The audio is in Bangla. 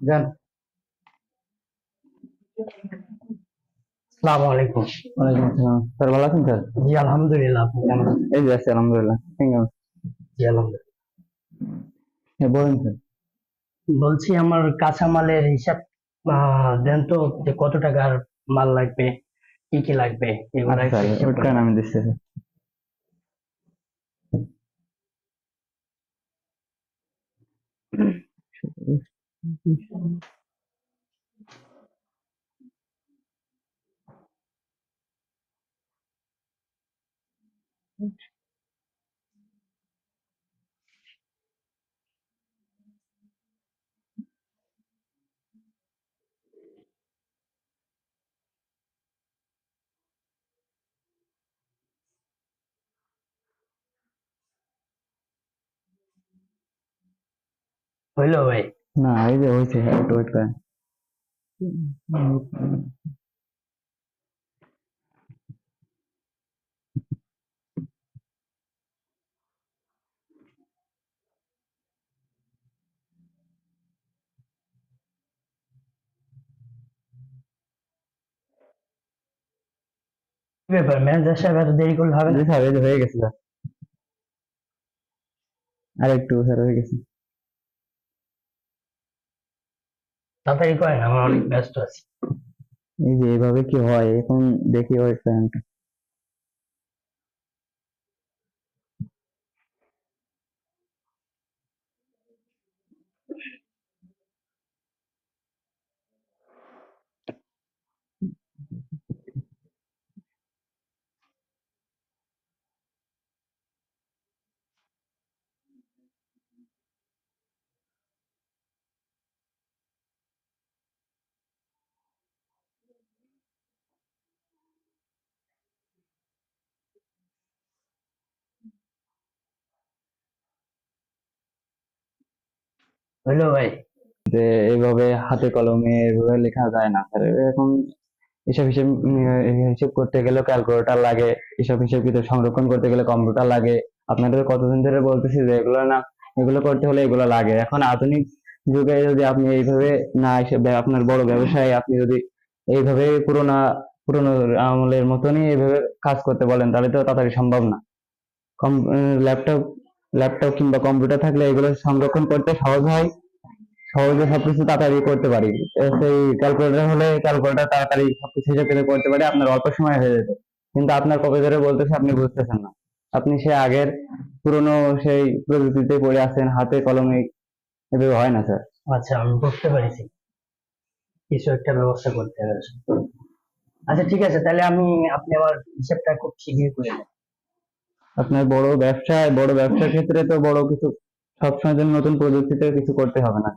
যান। সালাম আলাইকুম। ওয়ালাইকুম আসসালাম। স্যার ভালো আছেন স্যার? জি আলহামদুলিল্লাহ আপনি কেমন আছেন? এই যে আছি আলহামদুলিল্লাহ। থ্যাংক জি আলহামদুলিল্লাহ। হ্যাঁ বলেন স্যার। বলছি আমার কাঁচামালের হিসাব আহ, দেন তো যে কত টাকার মাল লাগবে কি কি লাগবে আচ্ছা হিসাব আমি দিচ্ছি স্যার হইল ভাই না এই যে হয়েছে হ্যাঁ একটু ওয়েট করেন কি ব্যাপার ম্যানেজার সাহেব এত দেরি করলে হবে না জি স্যার এই যে হয়ে গেছে স্যার আর একটু স্যার হয়ে গেছে তাড়াতাড়ি করেন, আমার অনেক ব্যস্ত আছি। এই যে এভাবে কি হয়, এখন দেখি ওই করেন হইল ভাই? যে এইভাবে হাতে কলমে এভাবে লেখা যায় না। স্যার এখন এসব হিসেব উম, হিসেব করতে গেলে ক্যালকুলেটর লাগে হিসেব কিন্তু সংরক্ষণ করতে গেলে কম্পিউটার লাগে। আপনাদের কতদিন ধরে বলতেছি যে এগুলো না এগুলো করতে হলে এগুলো লাগে। এখন আধুনিক যুগে যদি আপনি এইভাবে না আপনার বড় ব্যবসায় আপনি যদি এইভাবে পুরোনো পুরোনো আমলের মতনই এইভাবে কাজ করতে বলেন তাহলে তো তাড়াতাড়ি সম্ভব না। ল্যাপটপ ল্যাপটপ কিংবা কম্পিউটার থাকলে এগুলো সংরক্ষণ করতে সহজ হয়। সহজে সবকিছু তাড়াতাড়ি করতে পারি। সেই ক্যালকুলেটর হলে ক্যালকুলেটর তাড়াতাড়ি সবকিছু হিসাব করে করতে পারি, আপনার অল্প সময় হয়ে যেত। কিন্তু আপনার ধরে বলতেছে, আপনি বুঝতেছেন না। আপনি সে আগের পুরনো সেই প্রযুক্তিতে পড়ে আছেন, হাতে কলমে এভাবে হয় না, স্যার। আচ্ছা আমি বুঝতে পেরেছি। কিছু একটা ব্যবস্থা করতে হবে। আচ্ছা ঠিক আছে, তাহলে আমি, আপনি আমার হিসাবটা খুব শীঘ্রই করে দেন আপনার বড় ব্যবসায়, বড় ব্যবসার ক্ষেত্রে তো বড় কিছু সবসময় জন্য নতুন প্রযুক্তিতে কিছু করতে হবে না।